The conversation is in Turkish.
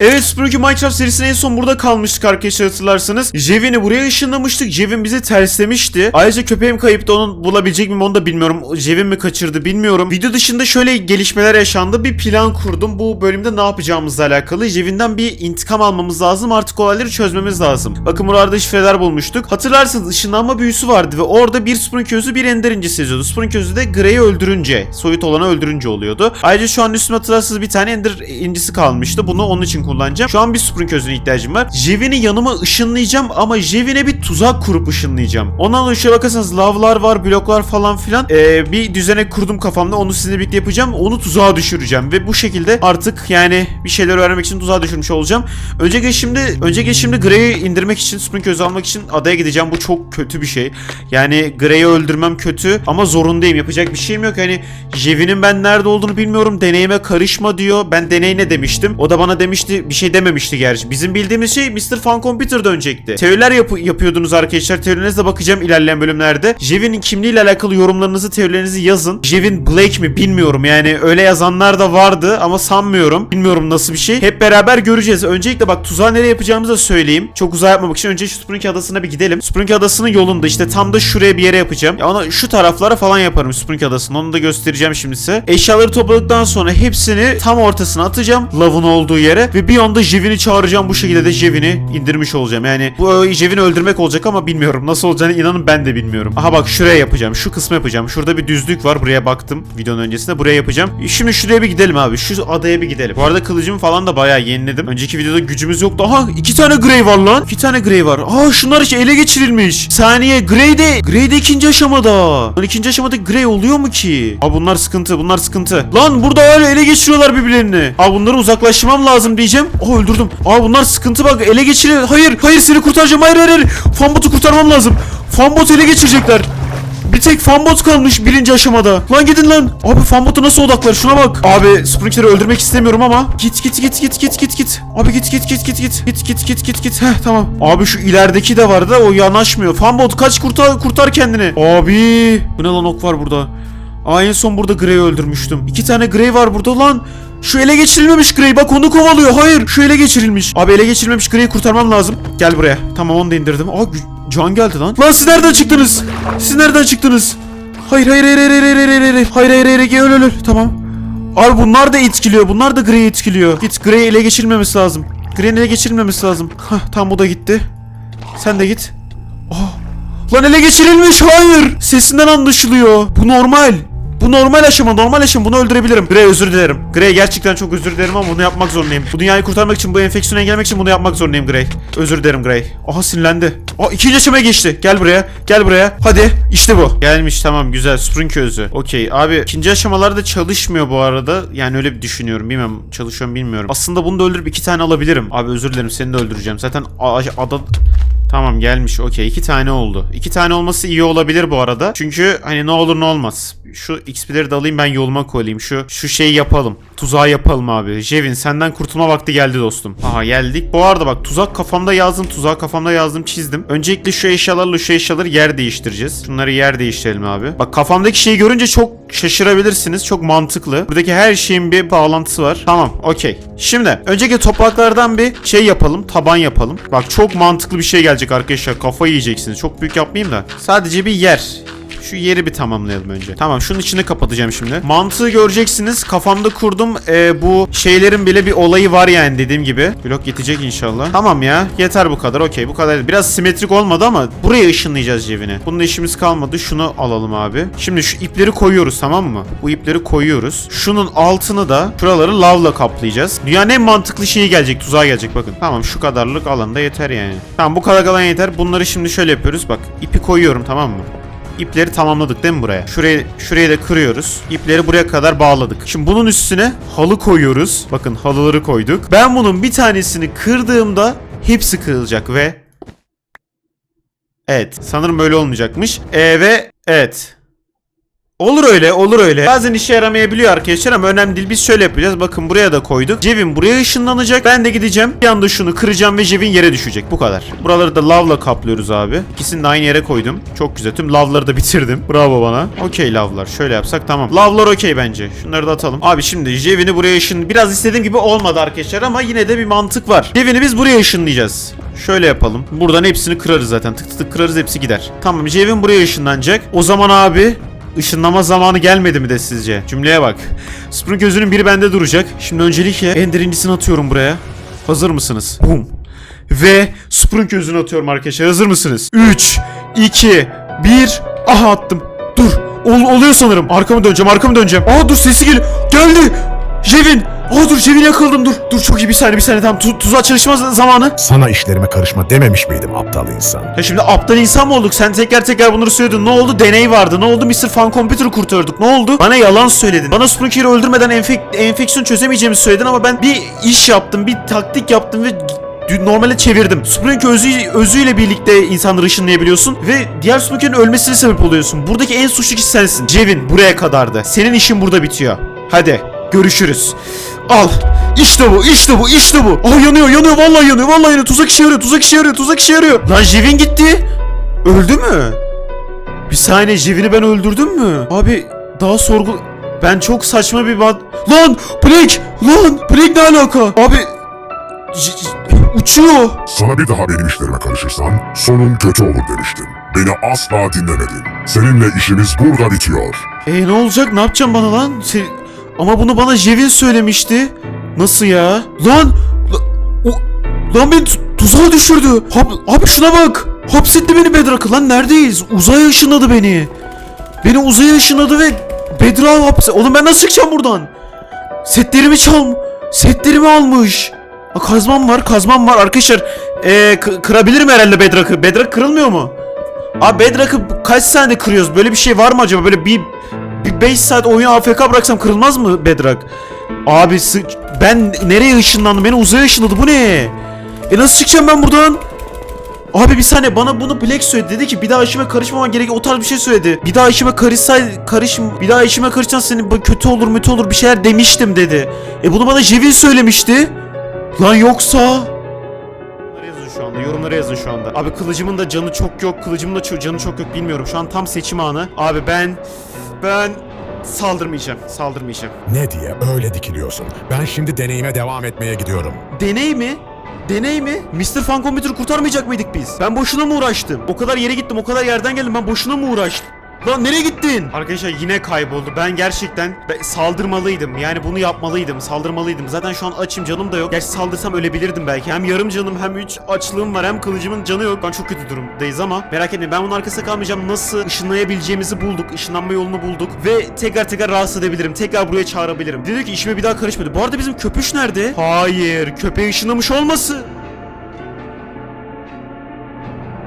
Evet Spooky Minecraft serisinin en son burada kalmıştık arkadaşlar hatırlarsanız. Jevin'i buraya ışınlamıştık. Jevin bizi terslemişti. Ayrıca köpeğim kayıptı onu bulabilecek miyim onu da bilmiyorum. Jevin mi kaçırdı bilmiyorum. Video dışında şöyle gelişmeler yaşandı. Bir plan kurdum. Bu bölümde ne yapacağımızla alakalı. Jevin'den bir intikam almamız lazım. Artık olayları çözmemiz lazım. Bakın buralarda şifreler bulmuştuk. Hatırlarsınız ışınlanma büyüsü vardı ve orada bir Spooky közü bir ender incisi yazıyordu. Spooky közü de Grey'i öldürünce, soyut olanı öldürünce oluyordu. Ayrıca şu an üstüme hatırlarsınız bir tane ender incisi kalmıştı. Bunu onun için kullanacağım. Şu an bir Spring közüne ihtiyacım var. Jevin'i yanıma ışınlayacağım ama Jevin'e bir tuzak kurup ışınlayacağım. Ondan sonra şöyle bakarsanız lavlar var, bloklar falan filan. Ee, bir düzenek kurdum kafamda. Onu sizinle birlikte yapacağım. Onu tuzağa düşüreceğim ve bu şekilde artık yani bir şeyler öğrenmek için tuzağa düşürmüş olacağım. Önceki şimdi önceki şimdi Grey'i indirmek için, Spring közü almak için adaya gideceğim. Bu çok kötü bir şey. Yani Grey'i öldürmem kötü ama zorundayım. Yapacak bir şeyim yok. Hani Jevin'in ben nerede olduğunu bilmiyorum. Deneyime karışma diyor. Ben deney ne demiştim. O da bana demişti bir şey dememişti gerçi. Bizim bildiğimiz şey Mr. Fun Computer dönecekti. Teoriler yapı- yapıyordunuz arkadaşlar. Teorilerinize bakacağım ilerleyen bölümlerde. Jevin'in kimliğiyle alakalı yorumlarınızı, teorilerinizi yazın. Jevin Blake mi bilmiyorum. Yani öyle yazanlar da vardı ama sanmıyorum. Bilmiyorum nasıl bir şey. Hep beraber göreceğiz. Öncelikle bak tuzağı nereye yapacağımızı da söyleyeyim. Çok uzağa yapmamak için önce şu Spring Adası'na bir gidelim. Spring Adası'nın yolunda işte tam da şuraya bir yere yapacağım. Ya ona şu taraflara falan yaparım Spring Adası'nın. Onu da göstereceğim şimdi size. Eşyaları topladıktan sonra hepsini tam ortasına atacağım. Lavın olduğu yere ve bir anda Jevin'i çağıracağım. Bu şekilde de Jevin'i indirmiş olacağım. Yani bu Jevin'i öldürmek olacak ama bilmiyorum. Nasıl olacağını inanın ben de bilmiyorum. Aha bak şuraya yapacağım. Şu kısmı yapacağım. Şurada bir düzlük var. Buraya baktım videonun öncesinde. Buraya yapacağım. Şimdi şuraya bir gidelim abi. Şu adaya bir gidelim. Bu arada kılıcımı falan da bayağı yeniledim. Önceki videoda gücümüz yoktu. Aha iki tane Grey var lan. İki tane Grey var. Aa şunlar işte ele geçirilmiş. Saniye Grey de Grey de ikinci aşamada. Lan ikinci aşamada Grey oluyor mu ki? Aa bunlar sıkıntı. Bunlar sıkıntı. Lan burada öyle ele geçiriyorlar birbirlerini. Aa bunları uzaklaştırmam lazım diyeceğim. Aa öldürdüm. Aa bunlar sıkıntı bak ele geçiriyor. Hayır hayır seni kurtaracağım. Hayır hayır hayır. Fanbot'u kurtarmam lazım. Fanbot ele geçirecekler. Bir tek fanbot kalmış birinci aşamada. Lan gidin lan. Abi fanbotu nasıl odaklar şuna bak. Abi Sprinter'ı öldürmek istemiyorum ama. Git git git git git git git. Abi git git git git git. Git git git git git. Heh tamam. Abi şu ilerideki de var da o yanaşmıyor. Fanbot kaç kurtar kurtar kendini. Abi. Bu ne lan ok var burada. Aa en son burada Grey'i öldürmüştüm. İki tane Grey var burada lan. Şu ele geçirilmemiş Grey bak onu kovalıyor. Hayır şu ele geçirilmiş. Abi ele geçirilmemiş Grey'i kurtarmam lazım. Gel buraya. Tamam onu da indirdim. Aa can geldi lan. Lan siz nereden çıktınız? Siz nereden çıktınız? Hayır hayır hayır hayır hayır hayır hayır hayır hayır hayır hayır hayır öl öl öl tamam. Abi bunlar da etkiliyor. Bunlar da Grey'i etkiliyor. Git Grey'i ele geçirilmemesi lazım. Grey'in ele geçirilmemesi lazım. Hah tam bu da gitti. Sen de git. Aa, Lan ele geçirilmiş hayır. Sesinden anlaşılıyor. Bu normal. Bu normal aşama normal aşama bunu öldürebilirim. Grey özür dilerim. Grey gerçekten çok özür dilerim ama bunu yapmak zorundayım. Bu dünyayı kurtarmak için bu enfeksiyonu engellemek için bunu yapmak zorundayım Grey. Özür dilerim Grey. Aha sinirlendi. Aa ikinci aşamaya geçti. Gel buraya. Gel buraya. Hadi işte bu. Gelmiş tamam güzel. Spring közü. Okey abi ikinci aşamalarda çalışmıyor bu arada. Yani öyle bir düşünüyorum. Bilmem çalışıyorum bilmiyorum. Aslında bunu da öldürüp iki tane alabilirim. Abi özür dilerim seni de öldüreceğim. Zaten ada Tamam gelmiş okey iki tane oldu. İki tane olması iyi olabilir bu arada. Çünkü hani ne olur ne olmaz. Şu XP'leri de alayım ben yoluma koyayım. Şu şu şeyi yapalım. Tuzağı yapalım abi. Jevin senden kurtulma vakti geldi dostum. Aha geldik. Bu arada bak tuzak kafamda yazdım. Tuzağı kafamda yazdım çizdim. Öncelikle şu eşyalarla şu eşyaları yer değiştireceğiz. Şunları yer değiştirelim abi. Bak kafamdaki şeyi görünce çok şaşırabilirsiniz. Çok mantıklı. Buradaki her şeyin bir bağlantısı var. Tamam okey. Şimdi öncelikle topraklardan bir şey yapalım. Taban yapalım. Bak çok mantıklı bir şey gelecek arkadaşlar. Kafayı yiyeceksiniz. Çok büyük yapmayayım da. Sadece bir yer. Şu yeri bir tamamlayalım önce. Tamam şunun içini kapatacağım şimdi. Mantığı göreceksiniz. Kafamda kurdum. Ee, bu şeylerin bile bir olayı var yani dediğim gibi. Blok yetecek inşallah. Tamam ya. Yeter bu kadar. Okey bu kadar. Biraz simetrik olmadı ama buraya ışınlayacağız cebine. Bunun işimiz kalmadı. Şunu alalım abi. Şimdi şu ipleri koyuyoruz tamam mı? Bu ipleri koyuyoruz. Şunun altını da şuraları lavla kaplayacağız. Dünyanın en mantıklı şeyi gelecek. Tuzağa gelecek bakın. Tamam şu kadarlık alanda yeter yani. Tamam bu kadar alan yeter. Bunları şimdi şöyle yapıyoruz. Bak ipi koyuyorum tamam mı? İpleri tamamladık değil mi buraya? Şuraya şuraya da kırıyoruz. İpleri buraya kadar bağladık. Şimdi bunun üstüne halı koyuyoruz. Bakın halıları koyduk. Ben bunun bir tanesini kırdığımda hepsi kırılacak ve Evet, sanırım böyle olmayacakmış. E ve evet. Olur öyle olur öyle. Bazen işe yaramayabiliyor arkadaşlar ama önemli değil. Biz şöyle yapacağız. Bakın buraya da koyduk. Cevin buraya ışınlanacak. Ben de gideceğim. Bir anda şunu kıracağım ve Cevin yere düşecek. Bu kadar. Buraları da lavla kaplıyoruz abi. İkisini de aynı yere koydum. Çok güzel. Tüm lavları da bitirdim. Bravo bana. Okey lavlar. Şöyle yapsak tamam. Lavlar okey bence. Şunları da atalım. Abi şimdi Cevin'i buraya ışın... Biraz istediğim gibi olmadı arkadaşlar ama yine de bir mantık var. Cevin'i biz buraya ışınlayacağız. Şöyle yapalım. Buradan hepsini kırarız zaten. Tık tık kırarız hepsi gider. Tamam Cevin buraya ışınlanacak. O zaman abi Işınlama zamanı gelmedi mi de sizce? Cümleye bak. Sprung gözünün biri bende duracak. Şimdi öncelikle en derincisini atıyorum buraya. Hazır mısınız? Bum. Ve Sprung gözünü atıyorum arkadaşlar. Hazır mısınız? 3, 2, 1. Aha attım. Dur. Ol- oluyor sanırım. Arkamı döneceğim, arkamı döneceğim. Aa dur sesi geliyor. Geldi. Jevin. Aa dur Jevin yakaladım dur. Dur çok iyi bir saniye bir saniye tamam. Tu tuzağa çalışma zamanı. Sana işlerime karışma dememiş miydim aptal insan? Ya şimdi aptal insan mı olduk? Sen teker teker bunları söyledin. Ne oldu? Deney vardı. Ne oldu? Mr. Fan Computer'ı kurtardık. Ne oldu? Bana yalan söyledin. Bana Sprinker'i öldürmeden enfek enfeksiyon çözemeyeceğimi söyledin ama ben bir iş yaptım, bir taktik yaptım ve normale çevirdim. Sprinker özü, özüyle birlikte insanları ışınlayabiliyorsun ve diğer Sprinker'in ölmesine sebep oluyorsun. Buradaki en suçlu kişi sensin. Cevin buraya kadardı. Senin işin burada bitiyor. Hadi görüşürüz. Al. İşte bu, işte bu, işte bu. Aa yanıyor, yanıyor, vallahi yanıyor, vallahi yanıyor. Tuzak işe yarıyor, tuzak işe yarıyor, tuzak işe yarıyor. Lan Jevin gitti. Öldü mü? Bir saniye Jevini ben öldürdüm mü? Abi daha sorgu... Ben çok saçma bir bad... Lan! Blake! Lan! Blake ne alaka? Abi... J- uçuyor. Sana bir daha benim işlerime karışırsan sonun kötü olur demiştim. Beni asla dinlemedin. Seninle işimiz burada bitiyor. E ne olacak? Ne yapacağım bana lan? Se- Ama bunu bana Jevin söylemişti. Nasıl ya? Lan! Lan beni tu- tuzağa düşürdü. Hap- abi şuna bak. Hapsetti beni Bedrock'a. Lan neredeyiz? Uzaya ışınladı beni. Beni uzaya ışınladı ve Bedrock'a hapse... Oğlum ben nasıl çıkacağım buradan? Setlerimi çal... Setlerimi almış. Aa, kazmam var, kazmam var. Arkadaşlar, ee, kırabilirim herhalde Bedrock'ı. Bedrock kırılmıyor mu? Abi Bedrock'ı kaç saniyede kırıyoruz? Böyle bir şey var mı acaba? Böyle bir 5 saat oyunu AFK bıraksam kırılmaz mı Bedrock? Abi ben nereye ışınlandım? Beni uzaya ışınladı. Bu ne? E nasıl çıkacağım ben buradan? Abi bir saniye bana bunu Black söyledi. Dedi ki bir daha işime karışmaman gerek. O tarz bir şey söyledi. Bir daha işime karışsay karış bir daha işime karışsan senin kötü olur kötü olur bir şeyler demiştim dedi. E bunu bana Jevin söylemişti. Lan yoksa yazın şu anda. Yorumlara yazın şu anda. Abi kılıcımın da canı çok yok. Kılıcımın da canı çok yok bilmiyorum. Şu an tam seçim anı. Abi ben ben saldırmayacağım. Saldırmayacağım. Ne diye öyle dikiliyorsun? Ben şimdi deneyime devam etmeye gidiyorum. Deney mi? Deney mi? Mr. Fan kurtarmayacak mıydık biz? Ben boşuna mı uğraştım? O kadar yere gittim, o kadar yerden geldim. Ben boşuna mı uğraştım? Lan nereye gittin? Arkadaşlar yine kayboldu. Ben gerçekten saldırmalıydım. Yani bunu yapmalıydım. Saldırmalıydım. Zaten şu an açım canım da yok. Gerçi saldırsam ölebilirdim belki. Hem yarım canım hem 3 açlığım var hem kılıcımın canı yok. Ben çok kötü durumdayız ama merak etmeyin ben bunun arkasında kalmayacağım. Nasıl ışınlayabileceğimizi bulduk. Işınlanma yolunu bulduk. Ve tekrar tekrar rahatsız edebilirim. Tekrar buraya çağırabilirim. Dedi ki işime bir daha karışmadı. Bu arada bizim köpüş nerede? Hayır. Köpeği ışınlamış olmasın.